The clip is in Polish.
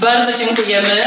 Bardzo dziękujemy.